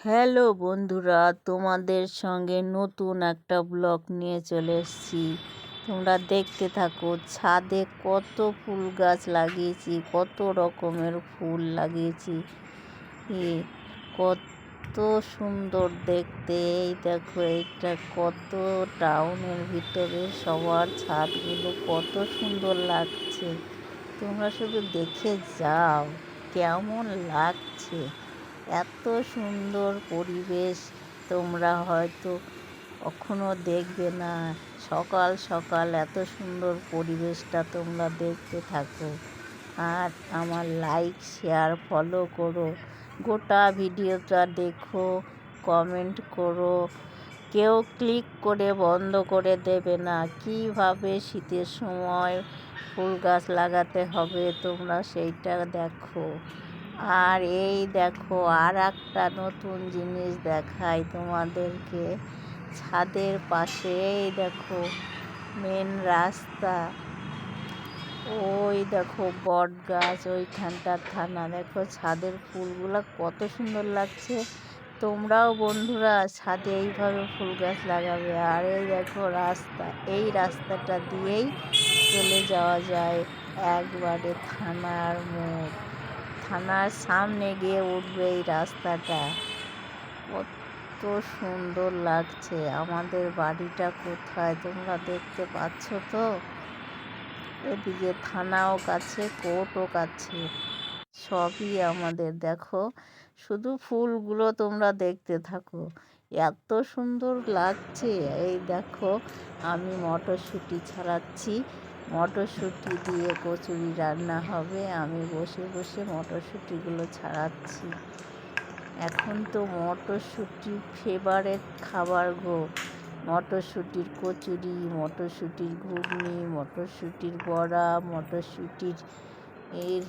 Hello বন্ধুরা, তোমাদের সঙ্গে নতুন একটা ব্লগ নিয়ে চলে এসেছি। তোমরা দেখতে থাকো, ছাদে কত ফুল গাছ লাগিয়েছি, কত রকমের ফুল লাগিয়েছি। কত সুন্দর দেখতে। এই দেখো এটা কত টাউনের ভিতরে সবার ছাদগুলো, কত সুন্দর লাগছে। তোমরা শুধু দেখে যাও, কেমন লাগছে। এত সুন্দর পরিবেশ, তোমরা হয়তো কখনো দেখবে না। সকাল সকাল এত সুন্দর পরিবেশটা তোমরা দেখতে থাকো। আর আমার লাইক শেয়ার ফলো করো। গোটা ভিডিওটা দেখো কমেন্ট করো। কেউ ক্লিক করে বন্ধ করে দেবে না। কীভাবে শীতের সময় ফুল গাছ লাগাতে হবে, তোমরা সেইটা দেখো। আর এই দেখো আর একটা নতুন জিনিস দেখাই তোমাদেরকে। ছাদের পাশে, এই দেখো মেন রাস্তা। ওই দেখো বট গাছ ওইখানটার থানা। দেখো ছাদের ফুলগুলো কত সুন্দর লাগছে। তোমরাও বন্ধুরা ছাদে এইভাবে ফুল গাছ লাগাবে। আর এই দেখো রাস্তা, এই রাস্তাটা দিয়েই চলে যাওয়া যায় একবারে থানার মোড়। থানার সামনে গিয়ে উঠবে এই রাস্তাটা। কত সুন্দর লাগছে। আমাদের বাড়িটা কোথায় তোমরা দেখতে পাচ্ছ তো? এদিকে থানাও কাছে, কোর্টও কাছে। সবই আমাদের, দেখো। শুধু ফুলগুলো তোমরা দেখতে থাকো। এত সুন্দর লাগছে। এই দেখো, আমি মটরশুঁটি ছাড়াচ্ছি। মটরশুঁটি দিয়ে কচুরি রান্না হবে। আমি বসে বসে মটরশুঁটিগুলো ছাড়াচ্ছি। এখন তো মটরশুঁটি ফেভারেট খাবার গো। মটরশুঁটির কচুরি, মটরশুঁটির ঘুগনি, মটরশুঁটির বড়া, মটরশুঁটির এর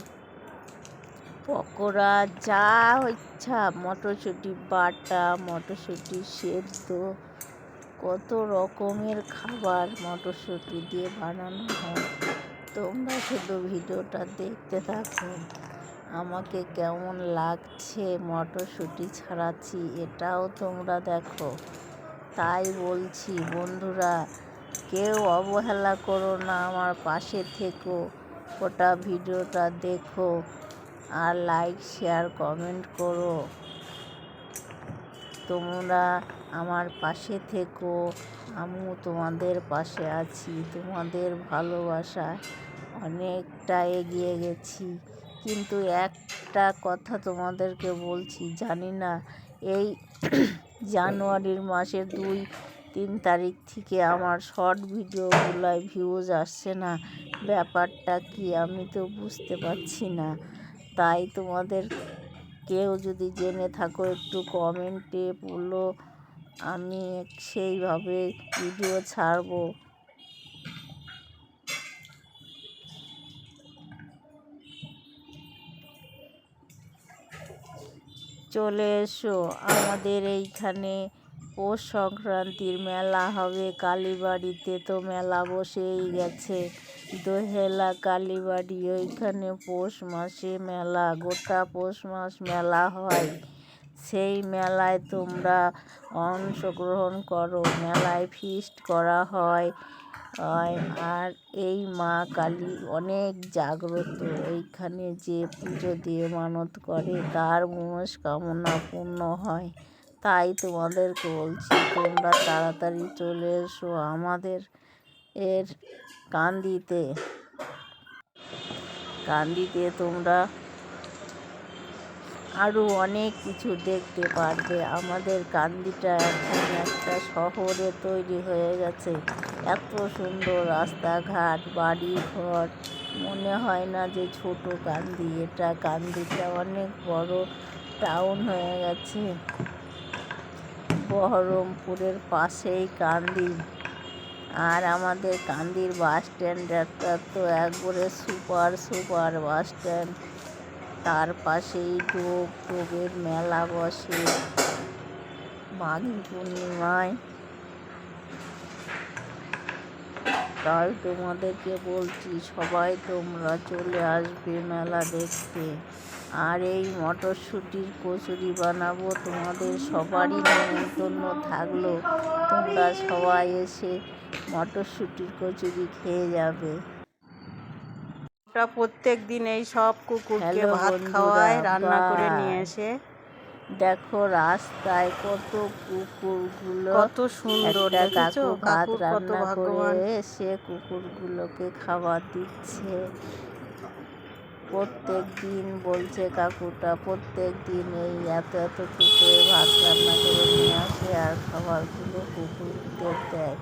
পকোড়া, যা ইচ্ছা। মটরশুঁটি বাটা মটরশুঁটি সেদ্ধ। কত রকমের খাবার মটরশুঁটি দিয়ে বানানো হয়। তোমরা শুধু ভিডিওটা দেখতে থাকো। আমাকে কেমন লাগছে মটরশুঁটি ছাড়াচ্ছি এটাও তোমরা দেখো। তাই বলছি, বন্ধুরা, কেউ অবহেলা করো না, আমার পাশে থেকো ওটা ভিডিওটা দেখো আর লাইক শেয়ার কমেন্ট করো। তোমরা আমার পাশে থেকো। আমিও তোমাদের পাশে আছি, তোমাদের ভালোবাসা অনেকটা এগিয়ে গেছি। কিন্তু একটা কথা তোমাদেরকে বলছি, জানি না, এই জানুয়ারির মাসের দুই, তিন তারিখ থেকে আমার শর্ট ভিডিওগুলোয় ভিউজ আসছে না। ব্যাপারটা কি আমি তো বুঝতে পারছি না। তাই তোমাদের কেউ যদি জেনে থাকো, একটু কমেন্টে বলো। আমি সেইভাবে ভিডিও ছাড়বো। চলে এসো, আমাদের এইখানে পৌষ সংক্রান্তির মেলা হবে। কালীবাড়িতে তো মেলা বসেই গেছে। দোহেলা, কালীবাড়ি, ওইখানে পৌষ মাসে মেলা, গোটা পৌষ মাস মেলা হয়। সেই মেলায় তোমরা অংশগ্রহণ করো, মেলায় ফিস্ট করা হয়। আর এই মা কালী অনেক জাগ্রত। এইখানে যে পুজো দিয়ে মানত করে, তার মনস্কামনা পূর্ণ হয়। তাই তোমাদেরকে বলছি, তোমরা তাড়াতাড়ি চলে এসো আমাদের এর কান্দিতে। কান্দিতে তোমরা আরও অনেক কিছু দেখতে পারবে। আমাদের কান্দিটা এখন একটা শহরে তৈরি হয়ে গেছে। এত সুন্দর রাস্তাঘাট বাড়ি ঘর মনে হয় না যে ছোট কান্দি, এটা কান্দিটা অনেক বড় টাউন হয়ে গেছে। বহরমপুরের পাশেই কান্দি। আর আমাদের কান্দির বাস একটা তো একবারে সুপার সুপার বাস স্ট্যান্ড তার পাশেই ডোব, ডোবের মেলা বসে। মাঘী পূর্ণিমায়। তাই তোমাদেরকে বলছি, সবাই তোমরা চলে আসবে মেলা দেখতে। আর এই মটরশুঁটির কচুরি বানাবো তোমাদের সবারই নেমন্তন্ন থাকল। তোমরা সবাই এসে মটরশুঁটির কচুরি খেয়ে যাবে। ওটা প্রত্যেক দিন এই সব কুকুরকে ভাত খাওয়ায় রান্না করে নিয়ে এসে। দেখো রাস্তায় কত কুকুরগুলো কত সুন্দর কাকু ভাত রান্না করে সে কুকুরগুলোকে খাবার দিচ্ছে। প্রত্যেক দিন বলছে কাকুটা প্রত্যেক দিন এই এত এত কুকুরে ভাত রান্না করে নিয়ে আসে আর খাবারগুলো কুকুরদের দেয়।